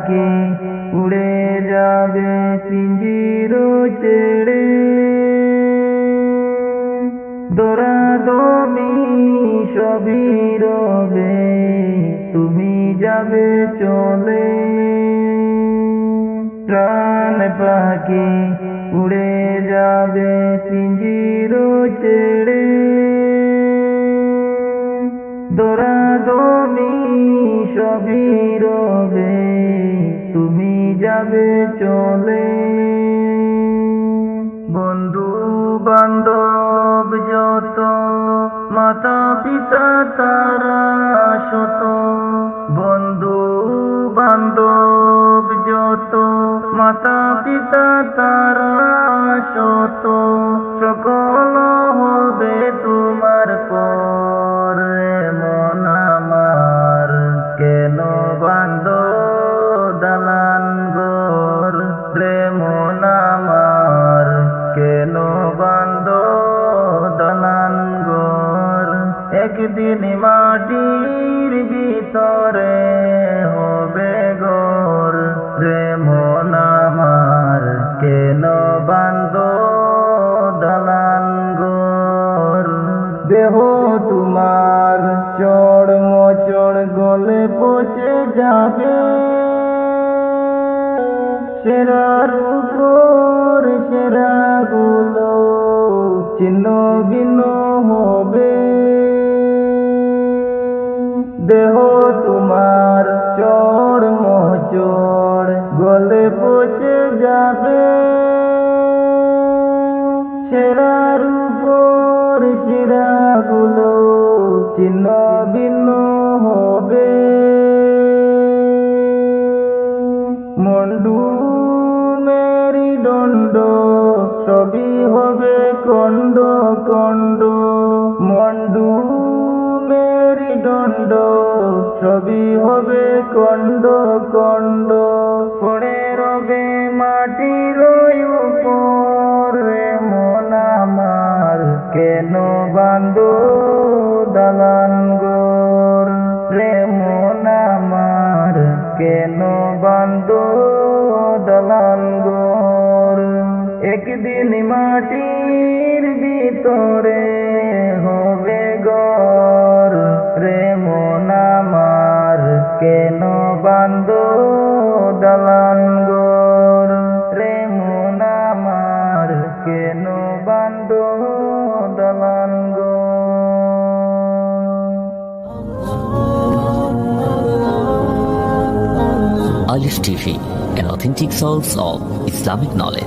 পাখি উড়ে যাবে পিঞ্জির দোরা দমি সবই রবে, তুমি যাবে চলে। প্রাণ পাখি উড়ে যাবে পিঞ্জির দোরা দমি সবই রবে যাবে চলে? বন্ধু বান্ধব যত মাতা পিতা তারা শত বন্ধু বান্ধব যত মাতা পিতা তারা শত সকল একদিন মাটির ভিতরে হবে গোর প্রেম আমার, কেন বান্ধ দালান গোর দেহ তোমার চড় মোচড় গলে পচে যাবে। সেরার উপর সেরা গুলো চিহ্ন ভিন্ন হবে। দেহ তোমার চড় মোচড় গলে পচে যাবে। সেরার উপর সেরাগুলো চিহ্ন ভিন্ন হবে। মন্ডু মেরি দণ্ড, সবই হবে কণ্ড কণ্ড। মন্ডু মেরি দণ্ড সবই হবে কণ্ড কণ্ড। পড়ে রবে মাটির উপর। মন আমার কেন বান্ধ দালান গোর রে মন কেন বান্ধ দালান গোর একদিন মাটির ভিতরে TV, an authentic source of Islamic knowledge.